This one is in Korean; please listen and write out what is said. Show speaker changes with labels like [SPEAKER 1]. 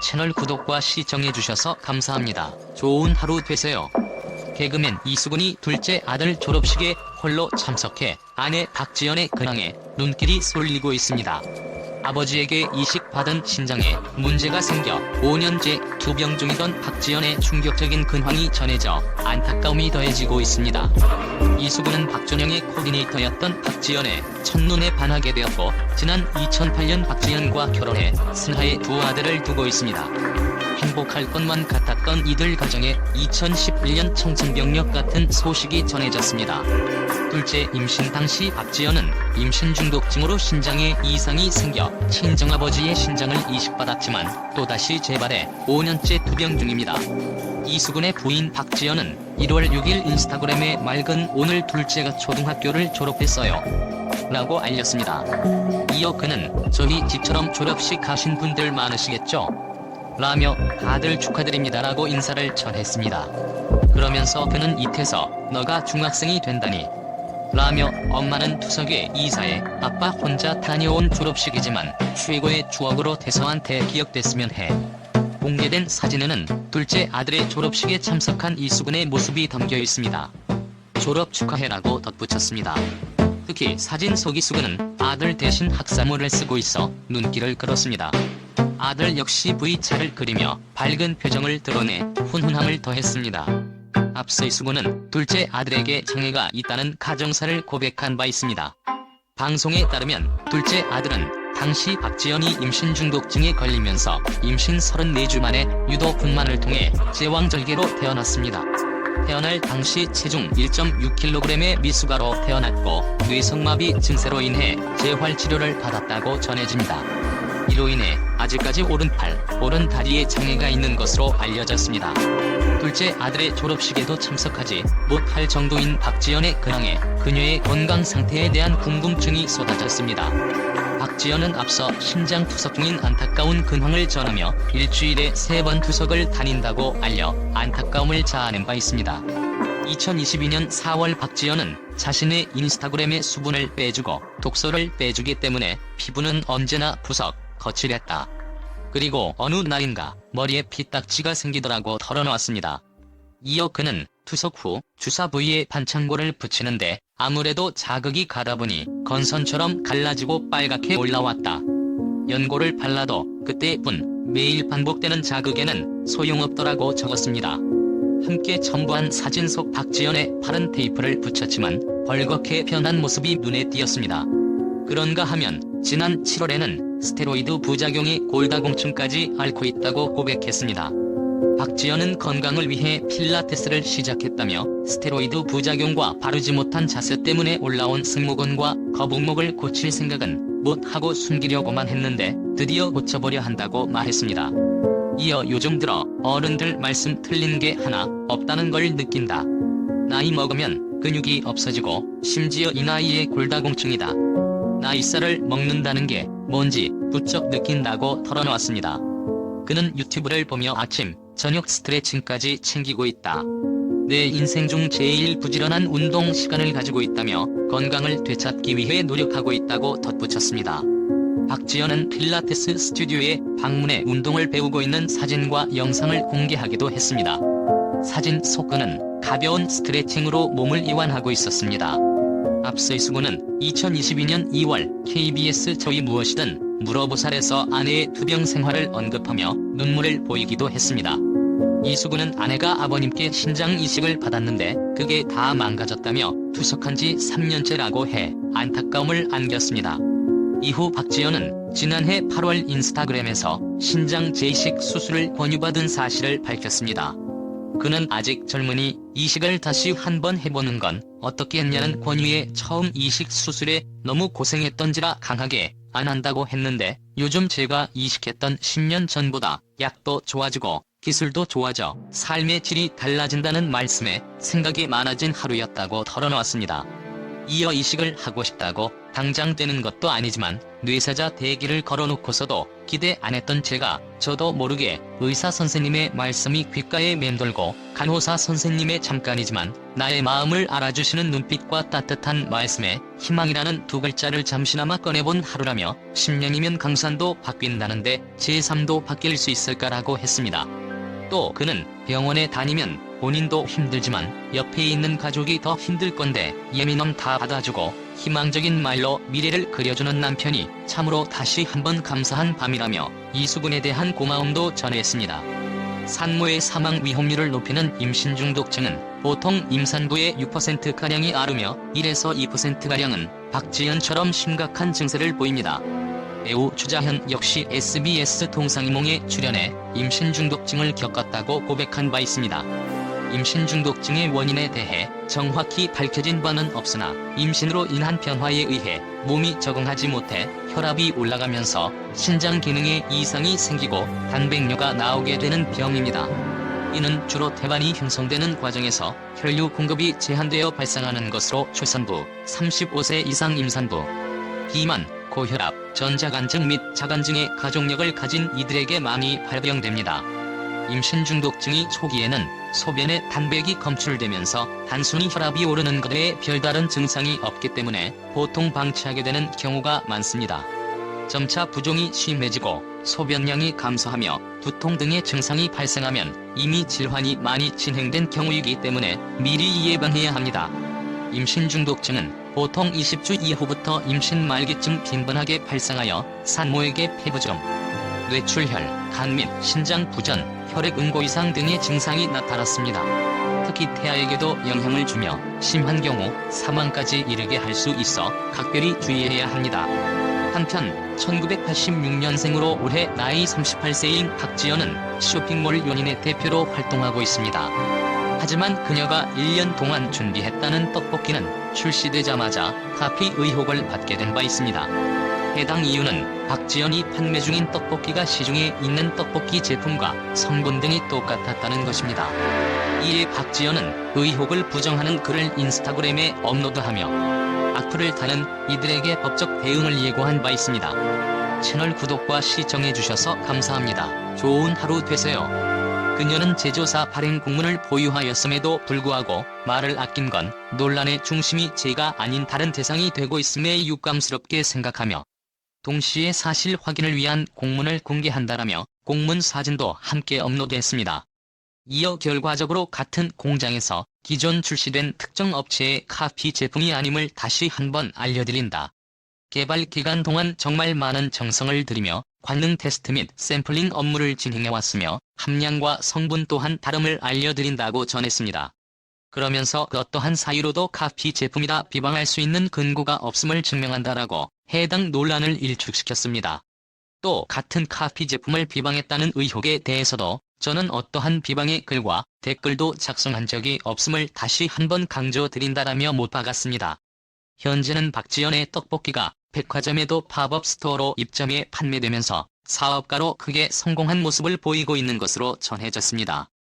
[SPEAKER 1] 채널 구독과 시청해 주셔서 감사합니다. 좋은 하루 되세요. 개그맨 이수근이 둘째 아들 졸업식에 홀로 참석해 아내 박지연의 근황에 눈길이 쏠리고 있습니다. 아버지에게 이식 받은 신장에 문제가 생겨 5년째 투병 중이던 박지연의 충격적인 근황이 전해져 안타까움이 더해지고 있습니다. 이수근은 박준영의 코디네이터였던 박지연의 첫눈에 반하게 되었고 지난 2008년 박지연과 결혼해 슬하의 두 아들을 두고 있습니다. 행복할 것만 같았던 이들 가정에 2011년 청천벽력 같은 소식이 전해졌습니다. 둘째 임신 당시 박지연은 임신 중독증으로 신장에 이상이 생겨 친정아버지의 신장을 이식받았지만 또다시 재발해 5년째 투병 중입니다. 이수근의 부인 박지연은 1월 6일 인스타그램에 맑은 오늘 둘째가 초등학교를 졸업했어요. 라고 알렸습니다. 이어 그는 저희 집처럼 졸업식 가신 분들 많으시겠죠? 라며 다들 축하드립니다라고 인사를 전했습니다. 그러면서 그는 이태서 너가 중학생이 된다니 라며 엄마는 투석에 이사해 아빠 혼자 다녀온 졸업식이지만 최고의 추억으로 대서한테 기억됐으면 해. 공개된 사진에는 둘째 아들의 졸업식에 참석한 이수근의 모습이 담겨 있습니다. 졸업 축하해라고 덧붙였습니다. 특히 사진 속 이수근은 아들 대신 학사모를 쓰고 있어 눈길을 끌었습니다. 아들 역시 V자를 그리며 밝은 표정을 드러내 훈훈함을 더했습니다. 앞서 이수근은 둘째 아들에게 장애가 있다는 가정사를 고백한 바 있습니다. 방송에 따르면 둘째 아들은 당시 박지연이 임신 중독증에 걸리면서 임신 34주 만에 유도 분만을 통해 제왕절개로 태어났습니다. 태어날 당시 체중 1.6kg의 미숙아로 태어났고 뇌성마비 증세로 인해 재활 치료를 받았다고 전해집니다. 이로 인해 아직까지 오른팔, 오른다리에 장애가 있는 것으로 알려졌습니다. 둘째 아들의 졸업식에도 참석하지 못할 정도인 박지연의 근황에 그녀의 건강 상태에 대한 궁금증이 쏟아졌습니다. 박지연은 앞서 심장 투석 중인 안타까운 근황을 전하며 일주일에 세 번 투석을 다닌다고 알려 안타까움을 자아낸 바 있습니다. 2022년 4월 박지연은 자신의 인스타그램에 수분을 빼주고 독소를 빼주기 때문에 피부는 언제나 부석, 거칠했다. 그리고 어느 날인가 머리에 피딱지가 생기더라고 털어놓았습니다. 이어 그는 투석 후 주사 부위에 반창고를 붙이는데 아무래도 자극이 가다 보니 건선처럼 갈라지고 빨갛게 올라왔다. 연고를 발라도 그때뿐 매일 반복되는 자극에는 소용없더라고 적었습니다. 함께 첨부한 사진 속 박지연의 팔은 테이프를 붙였지만 벌겋게 변한 모습이 눈에 띄었습니다. 그런가 하면 지난 7월에는 스테로이드 부작용이 골다공증까지 앓고 있다고 고백했습니다. 박지연은 건강을 위해 필라테스를 시작했다며 스테로이드 부작용과 바르지 못한 자세 때문에 올라온 승모근과 거북목을 고칠 생각은 못하고 숨기려고만 했는데 드디어 고쳐보려 한다고 말했습니다. 이어 요즘 들어 어른들 말씀 틀린 게 하나 없다는 걸 느낀다. 나이 먹으면 근육이 없어지고 심지어 이 나이에 골다공증이다. 나이살을 먹는다는 게 뭔지 부쩍 느낀다고 털어놓았습니다. 그는 유튜브를 보며 아침, 저녁 스트레칭까지 챙기고 있다. 내 인생 중 제일 부지런한 운동 시간을 가지고 있다며 건강을 되찾기 위해 노력하고 있다고 덧붙였습니다. 박지연은 필라테스 스튜디오에 방문해 운동을 배우고 있는 사진과 영상을 공개하기도 했습니다. 사진 속 그는 가벼운 스트레칭으로 몸을 이완하고 있었습니다. 앞서 이수근은 2022년 2월 KBS 저희 무엇이든 물어보살에서 아내의 투병 생활을 언급하며 눈물을 보이기도 했습니다. 이수근은 아내가 아버님께 신장 이식을 받았는데 그게 다 망가졌다며 투석한 지 3년째라고 해 안타까움을 안겼습니다. 이후 박지연은 지난해 8월 인스타그램에서 신장 재이식 수술을 권유받은 사실을 밝혔습니다. 그는 아직 젊으니 이식을 다시 한번 해보는 건 어떻게 했냐는 권유에 처음 이식 수술에 너무 고생했던지라 강하게 안 한다고 했는데 요즘 제가 이식했던 10년 전보다 약도 좋아지고 기술도 좋아져 삶의 질이 달라진다는 말씀에 생각이 많아진 하루였다고 털어놓았습니다. 이어 이식을 하고 싶다고 당장 되는 것도 아니지만 뇌사자 대기를 걸어놓고서도 기대 안 했던 제가 저도 모르게 의사 선생님의 말씀이 귓가에 맴돌고 간호사 선생님의 잠깐이지만 나의 마음을 알아주시는 눈빛과 따뜻한 말씀에 희망이라는 두 글자를 잠시나마 꺼내본 하루라며 10년이면 강산도 바뀐다는데 제 삶도 바뀔 수 있을까라고 했습니다. 또 그는 병원에 다니면 본인도 힘들지만 옆에 있는 가족이 더 힘들 건데 예민함 다 받아주고 희망적인 말로 미래를 그려주는 남편이 참으로 다시 한번 감사한 밤이라며 이수근에 대한 고마움도 전했습니다. 산모의 사망 위험률을 높이는 임신 중독증은 보통 임산부의 6%가량이 앓으며 1에서 2%가량은 박지연처럼 심각한 증세를 보입니다. 배우 주자현 역시 SBS 동상이몽에 출연해 임신 중독증을 겪었다고 고백한 바 있습니다. 임신 중독증의 원인에 대해 정확히 밝혀진 바는 없으나 임신으로 인한 변화에 의해 몸이 적응하지 못해 혈압이 올라가면서 신장 기능에 이상이 생기고 단백뇨가 나오게 되는 병입니다. 이는 주로 태반이 형성되는 과정에서 혈류 공급이 제한되어 발생하는 것으로 출산부, 35세 이상 임산부, 비만, 고혈압, 전자간증 및 자간증의 가족력을 가진 이들에게 많이 발병됩니다. 임신 중독증이 초기에는 소변에 단백이 검출되면서 단순히 혈압이 오르는 것 외에 별다른 증상이 없기 때문에 보통 방치하게 되는 경우가 많습니다. 점차 부종이 심해지고 소변량이 감소하며 두통 등의 증상이 발생하면 이미 질환이 많이 진행된 경우이기 때문에 미리 예방해야 합니다. 임신 중독증은 보통 20주 이후부터 임신 말기쯤 빈번하게 발생하여 산모에게 폐부종, 뇌출혈, 간및 신장 부전, 혈액 응고 이상 등의 증상이 나타났습니다. 특히 태아에게도 영향을 주며 심한 경우 사망까지 이르게 할 수 있어 각별히 주의해야 합니다. 한편 1986년생으로 올해 나이 38세인 박지연은 쇼핑몰 연인의 대표로 활동하고 있습니다. 하지만 그녀가 1년 동안 준비했다는 떡볶이는 출시되자마자 카피 의혹을 받게 된 바 있습니다. 해당 이유는 박지연이 판매 중인 떡볶이가 시중에 있는 떡볶이 제품과 성분 등이 똑같았다는 것입니다. 이에 박지연은 의혹을 부정하는 글을 인스타그램에 업로드하며 악플을 타는 이들에게 법적 대응을 예고한 바 있습니다. 채널 구독과 시청해주셔서 감사합니다. 좋은 하루 되세요. 그녀는 제조사 발행 공문을 보유하였음에도 불구하고 말을 아낀 건 논란의 중심이 제가 아닌 다른 대상이 되고 있음에 유감스럽게 생각하며 동시에 사실 확인을 위한 공문을 공개한다라며 공문 사진도 함께 업로드했습니다. 이어 결과적으로 같은 공장에서 기존 출시된 특정 업체의 카피 제품이 아님을 다시 한번 알려드린다. 개발 기간 동안 정말 많은 정성을 들이며 관능 테스트 및 샘플링 업무를 진행해왔으며 함량과 성분 또한 다름을 알려드린다고 전했습니다. 그러면서 그 어떠한 사유로도 카피 제품이다 비방할 수 있는 근거가 없음을 증명한다라고 해당 논란을 일축시켰습니다. 또 같은 카피 제품을 비방했다는 의혹에 대해서도 저는 어떠한 비방의 글과 댓글도 작성한 적이 없음을 다시 한번 강조드린다라며 못 박았습니다. 현재는 박지연의 떡볶이가 백화점에도 팝업 스토어로 입점해 판매되면서 사업가로 크게 성공한 모습을 보이고 있는 것으로 전해졌습니다.